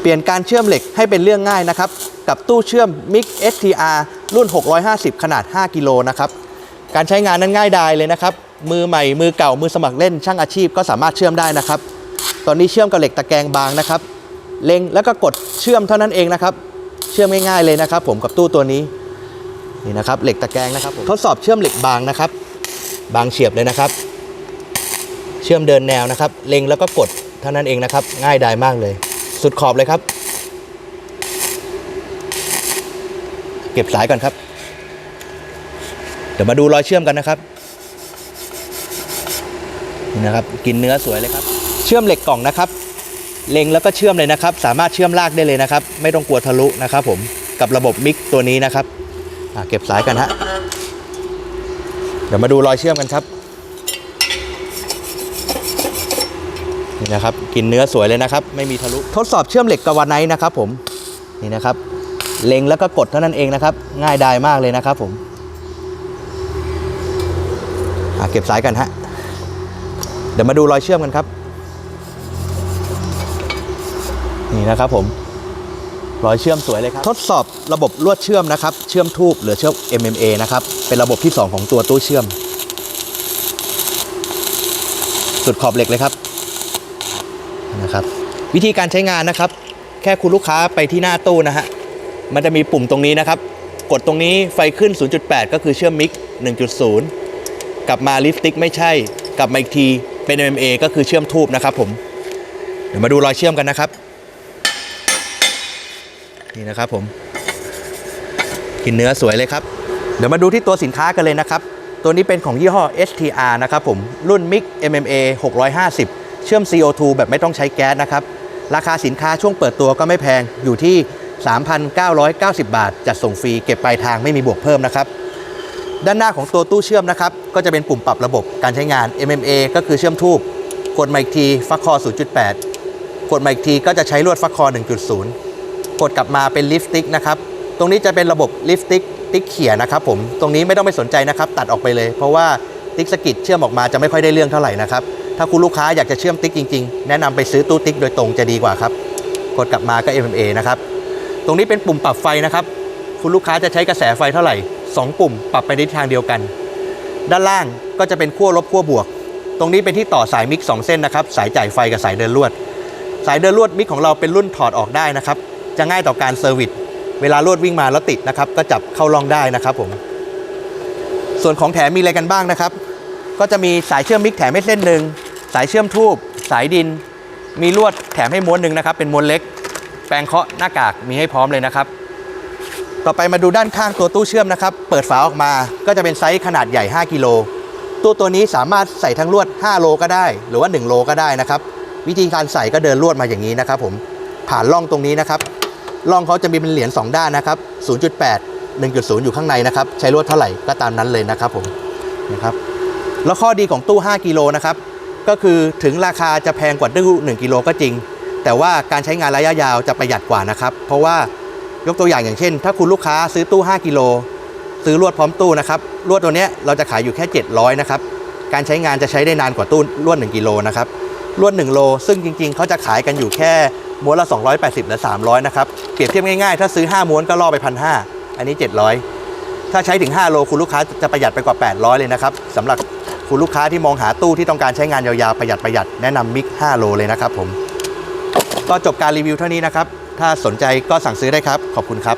เปลี่ยนการเชื่อมเหล็กให้เป็นเรื่องง่ายนะครับ กับตู้เชื่อม MIG STR รุ่น 650 ขนาด 5 กิโลนะครับ การใช้งานนั้นง่ายดายเลยนะครับ มือใหม่ มือเก่า มือสมัครเล่น ช่างอาชีพก็สามารถเชื่อมได้นะครับ ตอนนี้เชื่อมกับเหล็กตะแกรงบางนะครับ เล็งแล้วก็กดเชื่อมเท่านั้นเองนะครับ เชื่อมง่ายๆเลยนะครับ ผมกับตู้ตัวนี้ นี่นะครับ เหล็กตะแกรงนะครับผมทดสอบเชื่อมเหล็กบางนะครับ บางเฉียบเลยนะครับ เชื่อมเดินแนวนะครับ เล็งแล้วก็กดเท่านั้นเองนะครับ ง่ายดายมากเลย สุดขอบเลยครับ เก็บสายก่อนครับ เดี๋ยวมาดูรอยเชื่อมกันนะครับนี่นะครับ กินเนื้อสวยเลยครับ เชื่อมเหล็กกล่องนะครับ เล็งแล้วก็เชื่อมเลยนะครับ สามารถเชื่อมลากได้เลยนะครับ ไม่ต้องกลัวทะลุนะครับ ผมกับระบบมิกตัวนี้นะครับเก็บสายกันฮะเดี๋ยวมาดูรอยเชื่อมกันครับ นี่นะครับกินเนื้อสวยเลยนะครับ ไม่มีทะลุทดสอบเชื่อมเหล็กกาวาไนท์นะครับผมนี่นะครับเล็งแล้วก็กดเท่านั้นเองนะครับ ง่ายดายมากเลยนะครับผมอะเก็บสายกันฮะเดี๋ยวมาดูรอยเชื่อมกันครับ นี่นะครับผมรอยเชื่อมสวยเลยครับ ทดสอบระบบลวดเชื่อมนะครับ เชื่อมทูบหรือเชื่อม MMA นะครับ เป็นระบบที่ 2 ของตัวตู้เชื่อม สุดขอบเหล็กเลยครับ นะครับ วิธีการใช้งานนะครับ แค่คุณลูกค้าไปที่หน้าตู้นะฮะมันจะมีปุ่มตรงนี้นะครับ กดตรงนี้ไฟขึ้น 0.8 ก็คือเชื่อมมิก 1.0 กลับมาลิฟติกไม่ใช่ กลับมาอีกทีเป็น MMA ก็คือเชื่อมทูบนะครับผม เดี๋ยวมาดูรอยเชื่อมกันนะครับ นี่นะครับผม กินเนื้อสวยเลยครับ เดี๋ยวมาดูที่ตัวสินค้ากันเลยนะครับ ตัวนี้เป็นของยี่ห้อ STR นะครับผม รุ่น MIG MMA 650 เชื่อม CO2 แบบไม่ต้องใช้แก๊สนะครับ ราคาสินค้าช่วงเปิดตัวก็ไม่แพงอยู่ที่ 3,990 บาท จัดส่งฟรีเก็บปลายทางไม่มีบวกเพิ่มนะครับ ด้านหน้าของตัวตู้เชื่อมนะครับ ก็จะเป็นปุ่มปรับระบบการใช้งาน MMA ก็คือเชื่อมทูบกดมาอีกทีฟักคอ 0.8 กดมาอีกทีก็จะใช้ลวดฟักคอ 1.0 กดกลับมาเป็นลิฟติกนะครับ ตรงนี้จะเป็นระบบลิฟติกติ๊กเขี่ยนะครับผม ตรงนี้ไม่ต้องไปสนใจนะครับ ตัดออกไปเลย เพราะว่าติ๊กสกิดเชื่อมออกมาจะไม่ค่อยได้เรื่องเท่าไหร่นะครับ ถ้าคุณลูกค้าอยากจะเชื่อมติ๊กจริงๆ แนะนำไปซื้อตู้ติ๊กโดยตรงจะดีกว่าครับ กดกลับมาก็ MMA นะครับ ตรงนี้เป็นปุ่มปรับไฟนะครับ คุณลูกค้าจะใช้กระแสไฟเท่าไหร่ 2 ปุ่มปรับไปในทิศทางเดียวกัน ด้านล่างก็จะเป็นขั้วลบขั้วบวก ตรงนี้เป็นที่ต่อสายมิก2เส้นนะครับ สายจ่ายไฟกับสายเดินลวด สายเดินลวดมิกของเราเป็นรุ่นถอดออกได้นะครับ จะง่ายต่อการเซอร์วิส เวลาลวดวิ่งมาแล้วติดนะครับ ก็จับเข้าร่องได้นะครับผม ส่วนของแถมมีอะไรกันบ้างนะครับ ก็จะมีสายเชื่อมมิกแถมให้เส้นหนึ่ง สายเชื่อมทูบสายดิน มีลวดแถมให้ม้วนหนึ่งนะครับ เป็นม้วนเล็ก แปรงเคาะหน้ากากมีให้พร้อมเลยนะครับ ต่อไปมาดูด้านข้างตัวตู้เชื่อมนะครับ เปิดฝาออกมาก็จะเป็นไซส์ขนาดใหญ่ 5 กิโลตู้ตัวนี้สามารถใส่ทั้งลวด 5 โลก็ได้ หรือว่า 1 โลก็ได้นะครับ วิธีการใส่ก็เดินลวดมาอย่างนี้นะครับ ผมผ่านร่องตรงนี้นะครับร่องเขาจะมีเป็นเหรียญ2ด้านนะครับ 0.8 1.0 อยู่ข้างในนะครับ ใช้ลวดเท่าไหร่ก็ตามนั้นเลยนะครับผมนะครับแล้วข้อดีของตู้ 5 กิโลนะครับ ก็คือถึงราคาจะแพงกว่าตู้1กิโลก็จริง แต่ว่าการใช้งานระยะยาวจะประหยัดกว่านะครับ เพราะว่ายกตัวอย่างอย่างเช่น ถ้าคุณลูกค้าซื้อตู้ 5 กิโล ซื้อลวดพร้อมตู้นะครับลวดตัวเนี้ยเราจะขายอยู่แค่ 700นะครับการใช้งานจะใช้ได้นานกว่าตู้ลวด 1กิโลนะครับลวด1โล ซึ่งจริง ๆ เขาจะขายกันอยู่แค่ม้วนละ 280หรือ300นะครับเปรียบเทียบง่ายๆ ถ้าซื้อ 5 ม้วนก็ล่อไป1,500อันนี้ 700 ถ้าใช้ถึง 5 โลคุณลูกค้าจะประหยัดไปกว่า 800 เลยนะครับสำหรับ คุณลูกค้าที่มองหาตู้ที่ต้องการใช้งานยาวๆประหยัดประหยัดแนะนำมิก5โลเลยนะครับผมก็จบการรีวิวเท่านี้นะครับ ถ้าสนใจก็สั่งซื้อได้ครับ ขอบคุณครับ